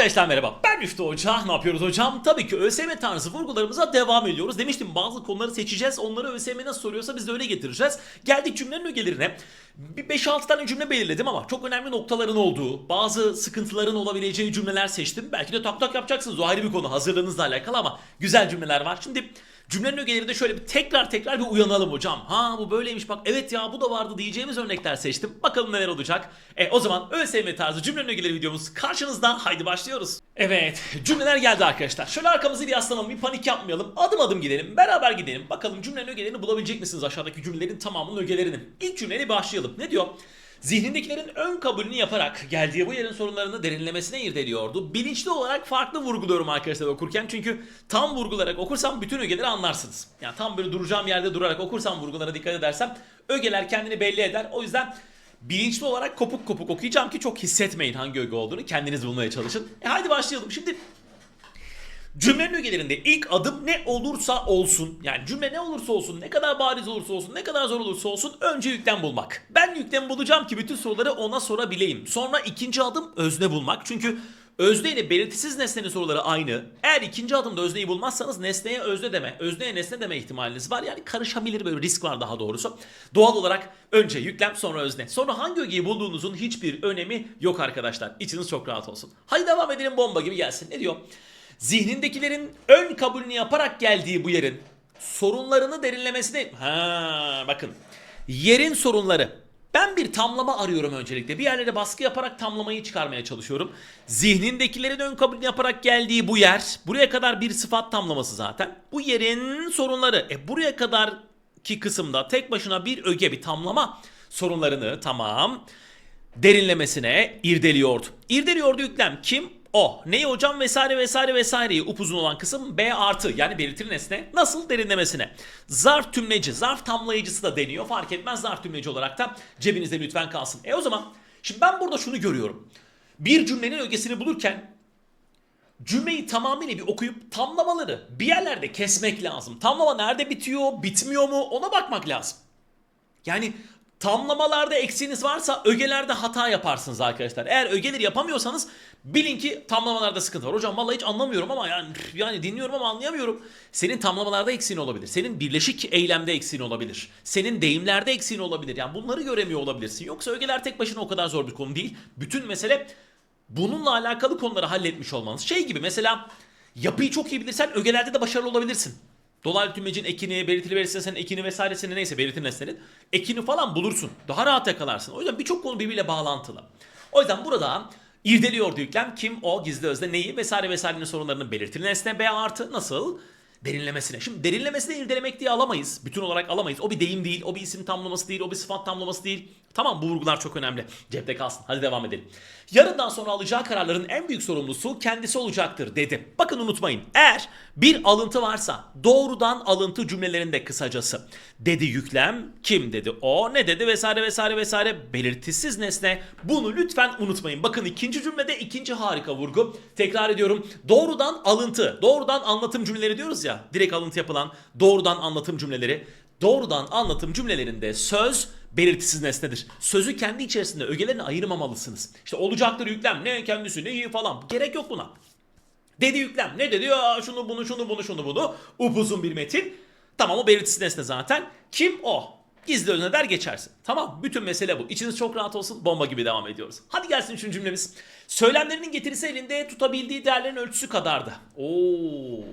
Arkadaşlar merhaba. Ben Müftü Hoca. Ne yapıyoruz hocam? Tabii ki ÖSYM tarzı vurgularımıza devam ediyoruz. Demiştim bazı konuları seçeceğiz. Onları ÖSYM soruyorsa biz de öyle getireceğiz. Geldik cümlenin ögelerine. Bir 5-6 tane cümle belirledim ama çok önemli noktaların olduğu, bazı sıkıntıların olabileceği cümleler seçtim. Belki de tak tak yapacaksınız. O ayrı bir konu. Hazırlığınızla alakalı ama güzel cümleler var. Şimdi Cümlenin ögelerinde şöyle bir tekrar tekrar bir uyanalım hocam. Ha bu böyleymiş bak evet ya bu da vardı diyeceğimiz örnekler seçtim. Bakalım neler olacak. E o zaman ÖSYM tarzı cümlenin ögeleri videomuz karşınızda. Haydi başlıyoruz. Evet cümleler geldi arkadaşlar. Şöyle arkamızı bir yaslanalım bir panik yapmayalım. Adım adım gidelim beraber gidelim. Bakalım cümlenin ögelerini bulabilecek misiniz aşağıdaki cümlelerin tamamının ögelerini. İlk cümleyle başlayalım. Ne diyor? Zihnindekilerin ön kabulünü yaparak geldiği bu yerin sorunlarını derinlemesine irdeliyordu. Bilinçli olarak farklı vurguluyorum arkadaşlar okurken çünkü tam vurgularak okursam bütün ögeleri anlarsınız. Yani tam böyle duracağım yerde durarak okursam vurgulara dikkat edersem ögeler kendini belli eder. O yüzden bilinçli olarak kopuk kopuk okuyacağım ki çok hissetmeyin hangi öge olduğunu kendiniz bulmaya çalışın. E hadi başlayalım. Şimdi Cümlenin ögelerinde ilk adım ne olursa olsun yani cümle ne olursa olsun ne kadar bariz olursa olsun ne kadar zor olursa olsun önce yüklem bulmak. Ben yüklem bulacağım ki bütün soruları ona sorabileyim. Sonra ikinci adım özne bulmak. Çünkü özne ile belirtisiz nesnenin soruları aynı. Eğer ikinci adımda özneyi bulmazsanız nesneye özne deme, özneye nesne deme ihtimaliniz var. Yani karışabilir böyle risk var daha doğrusu. Doğal olarak önce yüklem sonra özne. Sonra hangi ögeyi bulduğunuzun hiçbir önemi yok arkadaşlar. İçiniz çok rahat olsun. Hadi devam edelim bomba gibi gelsin. Ne diyor? Zihnindekilerin ön kabulünü yaparak geldiği bu yerin sorunlarını derinlemesine... Ha bakın. Yerin sorunları. Ben bir tamlama arıyorum öncelikle. Bir yerlere baskı yaparak tamlamayı çıkarmaya çalışıyorum. Zihnindekilerin ön kabulünü yaparak geldiği bu yer. Buraya kadar bir sıfat tamlaması zaten. Bu yerin sorunları. E buraya kadar ki kısımda tek başına bir öge bir tamlama sorunlarını tamam derinlemesine irdeliyordu. İrdeliyordu yüklem kim? O. Neyi hocam vesaire vesaire vesaireyi upuzun olan kısım B artı yani belirtili nesne nasıl derinlemesine. Zarf tümleci, zarf tamlayıcısı da deniyor fark etmez zarf tümleci olarak da cebinizde lütfen kalsın. E o zaman şimdi ben burada şunu görüyorum. Bir cümlenin ögesini bulurken cümleyi tamamıyla bir okuyup tamlamaları bir yerlerde kesmek lazım. Tamlama nerede bitiyor, bitmiyor mu ona bakmak lazım. Yani tamlamalarda eksiğiniz varsa ögelerde hata yaparsınız arkadaşlar. Eğer ögeleri yapamıyorsanız bilin ki tamlamalarda sıkıntı var. Hocam vallahi hiç anlamıyorum ama yani yani dinliyorum ama anlayamıyorum. Senin tamlamalarda eksiğin olabilir. Senin birleşik eylemde eksiğin olabilir. Senin deyimlerde eksiğin olabilir. Yani bunları göremiyor olabilirsin. Yoksa ögeler tek başına o kadar zor bir konu değil. Bütün mesele bununla alakalı konuları halletmiş olmanız. Şey gibi mesela yapıyı çok iyi bilirsen ögelerde de başarılı olabilirsin. Dolaylı tümlecin ekini, belirtili belirtisinden ekini vesairesini neyse belirtili nesnenin ekini falan bulursun. Daha rahat yakalarsın. O yüzden birçok konu birbiriyle bağlantılı. O yüzden burada irdeliyordu yüklem kim o gizli özde neyi vesaire vesairenin sorunlarının belirtili nesne B artı nasıl? Derinlemesine. Şimdi derinlemesine irdelemek diye alamayız. Bütün olarak alamayız. O bir deyim değil, o bir isim tamlaması değil, o bir sıfat tamlaması değil. Tamam bu vurgular çok önemli. Cepte kalsın. Hadi devam edelim. Yarından sonra alacağı kararların en büyük sorumlusu kendisi olacaktır dedi. Bakın unutmayın. Eğer bir alıntı varsa doğrudan alıntı cümlelerinde kısacası. Dedi yüklem, kim dedi o, ne dedi vesaire vesaire vesaire belirtisiz nesne. Bunu lütfen unutmayın. Bakın ikinci cümlede ikinci harika vurgu. Tekrar ediyorum. Doğrudan alıntı, doğrudan anlatım cümleleri diyoruz ya. Direkt alıntı yapılan doğrudan anlatım cümleleri. Doğrudan anlatım cümlelerinde söz belirtisiz nesnedir. Sözü kendi içerisinde ögelerini ayırmamalısınız. İşte olacaktır yüklem ne kendisi ne iyi falan. Gerek yok buna. Dedi yüklem ne dedi ya şunu bunu şunu bunu şunu bunu. Upuzun bir metin. Tamam o belirtisiz nesne zaten. Kim o? Gizli özne der geçersin. Tamam bütün mesele bu. İçiniz çok rahat olsun. Bomba gibi devam ediyoruz. Hadi gelsin üçüncü cümlemiz. Söylemlerinin getirisi elinde tutabildiği değerlerin ölçüsü kadardı. Oo.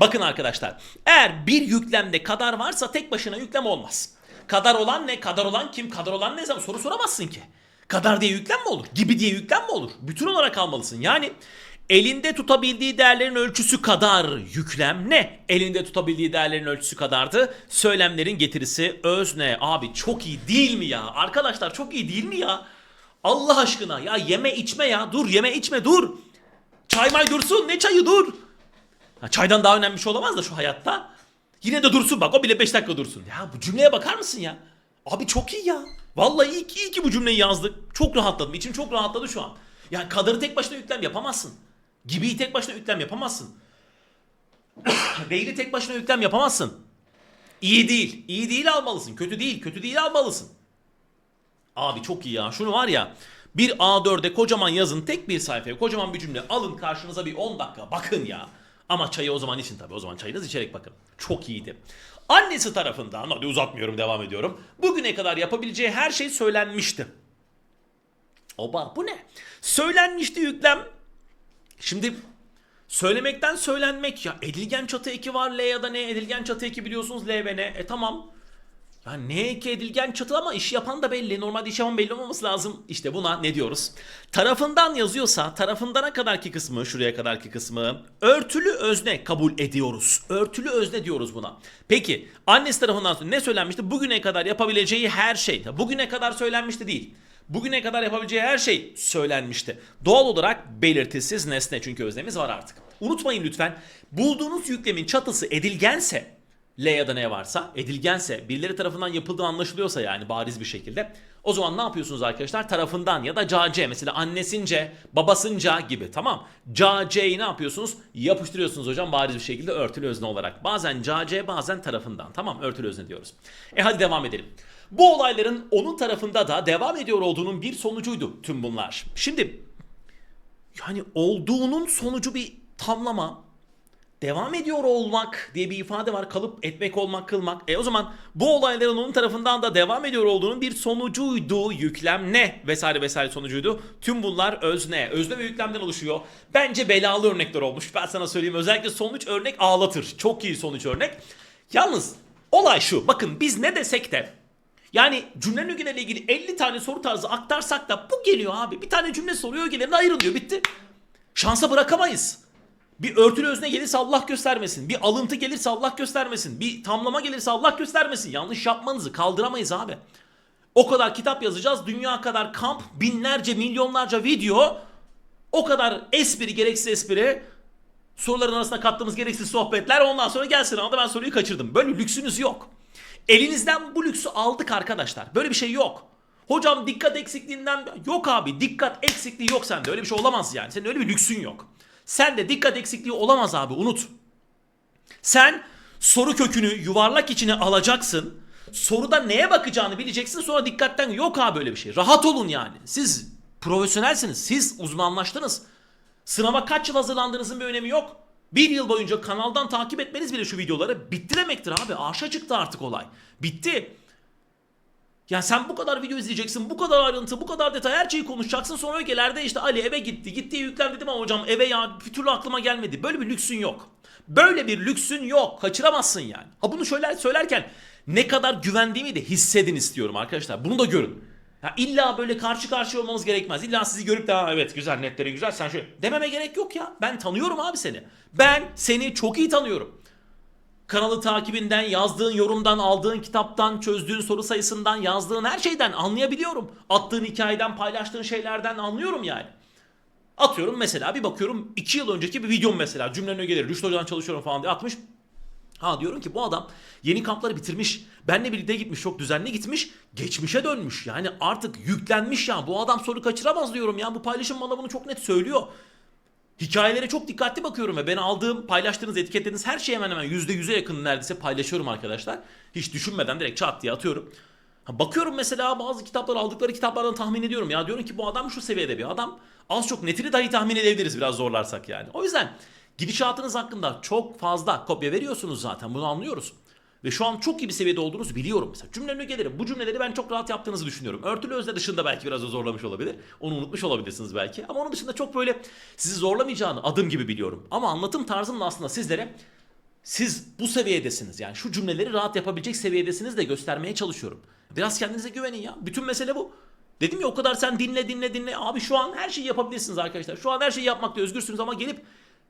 Bakın arkadaşlar. Eğer bir yüklemde kadar varsa tek başına yüklem olmaz. Kadar olan ne? Kadar olan kim? Kadar olan ne zaman? Soru soramazsın ki. Kadar diye yüklem mi olur? Gibi diye yüklem mi olur? Bütün olarak almalısın. Yani elinde tutabildiği değerlerin ölçüsü kadar yüklem ne? Elinde tutabildiği değerlerin ölçüsü kadardı. Söylemlerin getirisi özne. Abi çok iyi değil mi ya? Arkadaşlar çok iyi değil mi ya? Allah aşkına ya yeme içme ya. Dur yeme içme dur. Çay may dursun. Ne çayı dur. Ha, çaydan daha önemli bir şey olamaz da şu hayatta. Yine de dursun bak o bile 5 dakika dursun. Ya bu cümleye bakar mısın ya? Abi çok iyi ya. Vallahi iyi ki, iyi ki bu cümleyi yazdık. Çok rahatladım. İçim çok rahatladı şu an. Yani kadarı tek başına yüklem yapamazsın. Gibiyi tek başına yüklem yapamazsın. Değili tek başına yüklem yapamazsın. İyi değil. İyi değil almalısın. Kötü değil. Kötü değil almalısın. Abi çok iyi ya. Şunu var ya. Bir A4'e kocaman yazın tek bir sayfaya kocaman bir cümle alın karşınıza bir 10 dakika bakın ya. Ama çayı o zaman için tabii o zaman çayınız içerek bakın. Çok iyiydi. Annesi tarafından hadi uzatmıyorum devam ediyorum. Bugüne kadar yapabileceği her şey söylenmişti. Oba bu ne? Söylenmişti yüklem. Şimdi söylemekten söylenmek ya. Edilgen çatı eki var L ya da ne? Edilgen çatı eki biliyorsunuz L ve ne? E tamam. Ya ne eki edilgen çatı ama iş yapan da belli. Normalde iş yapan belli olmaması lazım. İşte buna ne diyoruz? Tarafından yazıyorsa tarafındana kadarki kısmı, şuraya kadarki kısmı örtülü özne kabul ediyoruz. Örtülü özne diyoruz buna. Peki annesi tarafından ne söylenmişti? Bugüne kadar yapabileceği her şey. Bugüne kadar söylenmişti değil. Bugüne kadar yapabileceği her şey söylenmişti. Doğal olarak belirtisiz nesne çünkü öznemiz var artık. Unutmayın lütfen bulduğunuz yüklemin çatısı edilgense L ya da ne varsa edilgense birileri tarafından yapıldığı anlaşılıyorsa yani bariz bir şekilde o zaman ne yapıyorsunuz arkadaşlar? Tarafından ya da cac mesela annesince babasınca gibi tamam. Cace'yi ne yapıyorsunuz? Yapıştırıyorsunuz hocam bariz bir şekilde örtülü özne olarak. Bazen cac bazen tarafından tamam örtülü özne diyoruz. E hadi devam edelim. Bu olayların onun tarafında da devam ediyor olduğunun bir sonucuydu tüm bunlar. Şimdi yani olduğunun sonucu bir tamlama. Devam ediyor olmak diye bir ifade var. Kalıp etmek olmak kılmak. E o zaman bu olayların onun tarafından da devam ediyor olduğunun bir sonucuydu. Yüklem ne? Vesaire vesaire sonucuydu. Tüm bunlar özne. Özne ve yüklemden oluşuyor. Bence belalı örnekler olmuş. Ben sana söyleyeyim. Özellikle sonuç örnek ağlatır. Çok iyi sonuç örnek. Yalnız olay şu. Bakın biz ne desek de yani cümlenin ögeleriyle ilgili 50 tane soru tarzı aktarsak da bu geliyor abi. Bir tane cümle soruyor ögelerine ayrılıyor bitti. Şansa bırakamayız. Bir örtülü özne gelirse Allah göstermesin. Bir alıntı gelirse Allah göstermesin. Bir tamlama gelirse Allah göstermesin. Yanlış yapmanızı kaldıramayız abi. O kadar kitap yazacağız. Dünya kadar kamp, binlerce, milyonlarca video. O kadar espri, gereksiz espri. Soruların arasına kattığımız gereksiz sohbetler. Ondan sonra gelsin ama ben soruyu kaçırdım. Böyle lüksünüz yok. Elinizden bu lüksü aldık arkadaşlar. Böyle bir şey yok. Hocam dikkat eksikliğinden yok abi dikkat eksikliği yok sende öyle bir şey olamaz yani senin öyle bir lüksün yok. Sende dikkat eksikliği olamaz abi unut. Sen soru kökünü yuvarlak içine alacaksın. Soruda neye bakacağını bileceksin sonra dikkatten yok abi böyle bir şey. Rahat olun yani. Siz profesyonelsiniz. Siz uzmanlaştınız. Sınava kaç yıl hazırlandığınızın bir önemi yok. Bir yıl boyunca kanaldan takip etmeniz bile şu videoları bitti demektir abi. Arşa çıktı artık olay. Bitti. Yani sen bu kadar video izleyeceksin, bu kadar ayrıntı, bu kadar detay her şeyi konuşacaksın. Sonra ögelerde işte Ali eve gitti, gitti yüklen dedim ama hocam eve ya bir türlü aklıma gelmedi. Böyle bir lüksün yok. Böyle bir lüksün yok. Kaçıramazsın yani. Ha bunu söyler, söylerken ne kadar güvendiğimi de hissedin istiyorum arkadaşlar. Bunu da görün. Ya illa böyle karşı karşıya olmamız gerekmez. İlla sizi görüp de "Ha, evet güzel netleri güzel sen şöyle dememe gerek yok ya. Ben tanıyorum abi seni. Ben seni çok iyi tanıyorum. Kanalı takibinden, yazdığın yorumdan, aldığın kitaptan, çözdüğün soru sayısından, yazdığın her şeyden anlayabiliyorum. Attığın hikayeden, paylaştığın şeylerden anlıyorum yani. Atıyorum mesela bir bakıyorum 2 yıl önceki bir videom mesela cümlenin ögeleri Rüştü Hoca'dan çalışıyorum falan diye atmış. Ha diyorum ki bu adam yeni kampları bitirmiş. Benle birlikte gitmiş çok düzenli gitmiş. Geçmişe dönmüş. Yani artık yüklenmiş ya. Bu adam soru kaçıramaz diyorum ya. Bu paylaşım bana bunu çok net söylüyor. Hikayelere çok dikkatli bakıyorum ve ben aldığım, paylaştığınız, etiketlediğiniz her şeyi hemen hemen %100'e yakın neredeyse paylaşıyorum arkadaşlar. Hiç düşünmeden direkt çat diye atıyorum. Bakıyorum mesela bazı kitaplar aldıkları kitaplardan tahmin ediyorum. Ya diyorum ki bu adam şu seviyede bir adam. Az çok netini dahi tahmin edebiliriz biraz zorlarsak yani. O yüzden gidişatınız hakkında çok fazla kopya veriyorsunuz zaten bunu anlıyoruz. Ve şu an çok iyi bir seviyede olduğunuzu biliyorum mesela. Cümlenin ögeleri. Bu cümleleri ben çok rahat yaptığınızı düşünüyorum. Örtülü özne dışında belki biraz zorlamış olabilir. Onu unutmuş olabilirsiniz belki. Ama onun dışında çok böyle sizi zorlamayacağını adım gibi biliyorum. Ama anlatım tarzımla aslında sizlere siz bu seviyedesiniz. Yani şu cümleleri rahat yapabilecek seviyedesiniz de göstermeye çalışıyorum. Biraz kendinize güvenin ya. Bütün mesele bu. Dedim ya o kadar sen dinle dinle dinle. Abi şu an her şeyi yapabilirsiniz arkadaşlar. Şu an her şeyi yapmakta özgürsünüz ama gelip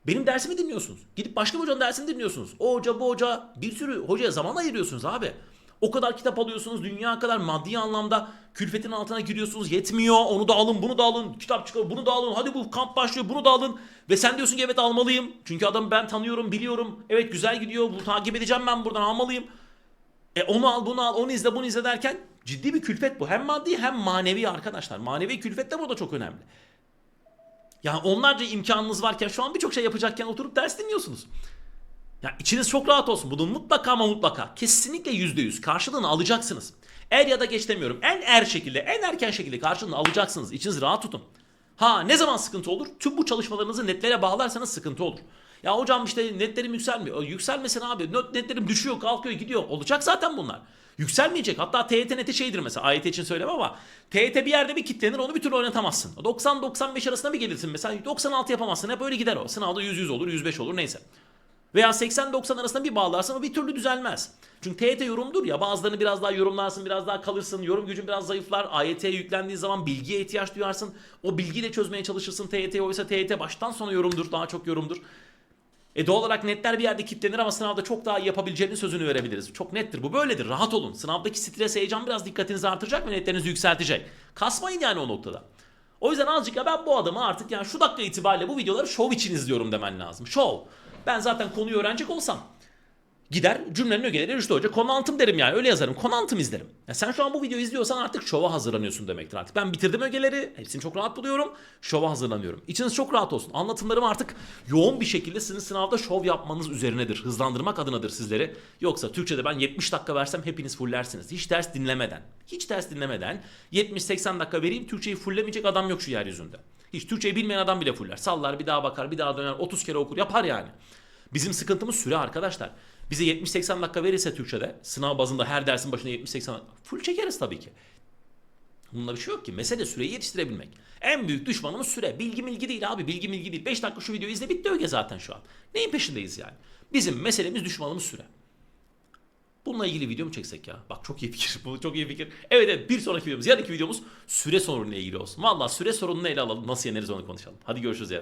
benim dersimi dinliyorsunuz. Gidip başka bir hocanın dersini dinliyorsunuz. O hoca bu hoca bir sürü hocaya zaman ayırıyorsunuz abi. O kadar kitap alıyorsunuz. Dünya kadar maddi anlamda külfetin altına giriyorsunuz. Yetmiyor. Onu da alın bunu da alın. Kitap çıkar bunu da alın. Hadi bu kamp başlıyor bunu da alın. Ve sen diyorsun ki evet almalıyım. Çünkü adamı ben tanıyorum biliyorum. Evet güzel gidiyor. Bu takip edeceğim ben buradan almalıyım. E onu al bunu al onu izle bunu izle derken ciddi bir külfet bu. Hem maddi hem manevi arkadaşlar. Manevi külfet de burada çok önemli. Yani onlarca imkanınız varken şu an birçok şey yapacakken oturup ders dinliyorsunuz. Ya içiniz çok rahat olsun. Bunun mutlaka ama mutlaka kesinlikle yüzde yüz karşılığını alacaksınız. Er ya da geç demiyorum. En er şekilde, en erken şekilde karşılığını alacaksınız. İçinizi rahat tutun. Ha ne zaman sıkıntı olur? Tüm bu çalışmalarınızı netlere bağlarsanız sıkıntı olur. Ya hocam işte netlerim yükselmiyor. Yükselmesin abi. Net- Netlerim düşüyor, kalkıyor, gidiyor. Olacak zaten bunlar. Yükselmeyecek. Hatta TYT neti şeydir mesela. AYT için söylemem ama TYT bir yerde bir kitlenir onu bir türlü oynatamazsın. 90-95 arasında bir gelirsin mesela. 96 yapamazsın. Hep öyle gider o. Sınavda 100-100 olur, 105 olur neyse. Veya 80-90 arasında bir bağlarsın ama bir türlü düzelmez. Çünkü TYT yorumdur ya bazılarını biraz daha yorumlarsın biraz daha kalırsın yorum gücün biraz zayıflar AYT'ye yüklendiği zaman bilgiye ihtiyaç duyarsın o bilgiyle çözmeye çalışırsın TYT oysa TYT baştan sona yorumdur daha çok yorumdur. E doğal olarak netler bir yerde kilitlenir ama sınavda çok daha iyi yapabileceğinin sözünü verebiliriz. Çok nettir bu böyledir rahat olun. Sınavdaki stres heyecan biraz dikkatinizi artıracak ve netlerinizi yükseltecek. Kasmayın yani o noktada. O yüzden azıcık ya ben bu adamı artık yani şu dakika itibariyle bu videoları şov için izliyorum demen lazım. Şov. Ben zaten konuyu öğrenecek olsam gider cümlenin ögeleri Rüştü Hoca konantım derim yani öyle yazarım konantım izlerim. Ya sen şu an bu videoyu izliyorsan artık şova hazırlanıyorsun demektir artık. Ben bitirdim ögeleri hepsini çok rahat buluyorum şova hazırlanıyorum. İçiniz çok rahat olsun anlatımlarım artık yoğun bir şekilde sizin sınavda şov yapmanız üzerinedir. Hızlandırmak adınadır sizleri. Yoksa Türkçe'de ben 70 dakika versem hepiniz fullersiniz. Hiç ders dinlemeden. Hiç ders dinlemeden 70-80 dakika vereyim Türkçeyi fullemeyecek adam yok şu yeryüzünde. Hiç Türkçeyi bilmeyen adam bile fuller. Sallar bir daha bakar bir daha döner 30 kere okur yapar yani. Bizim sıkıntımız süre arkadaşlar. Bize 70-80 dakika verirse Türkçe'de sınav bazında her dersin başına 70-80 full çekeriz tabii ki. Bunda bir şey yok ki. Mesele süreyi yetiştirebilmek. En büyük düşmanımız süre. Bilgi milgi değil abi. Bilgi milgi değil. 5 dakika şu videoyu izle bitti öge zaten şu an. Neyin peşindeyiz yani? Bizim meselemiz düşmanımız süre. Bununla ilgili video mu çeksek ya? Bak çok iyi fikir. Bu çok iyi fikir. Evet evet bir sonraki videomuz, yarınki videomuz süre sorunuyla ilgili olsun. Valla süre sorununu ele alalım. Nasıl yeneriz onu konuşalım. Hadi görüşürüz ya.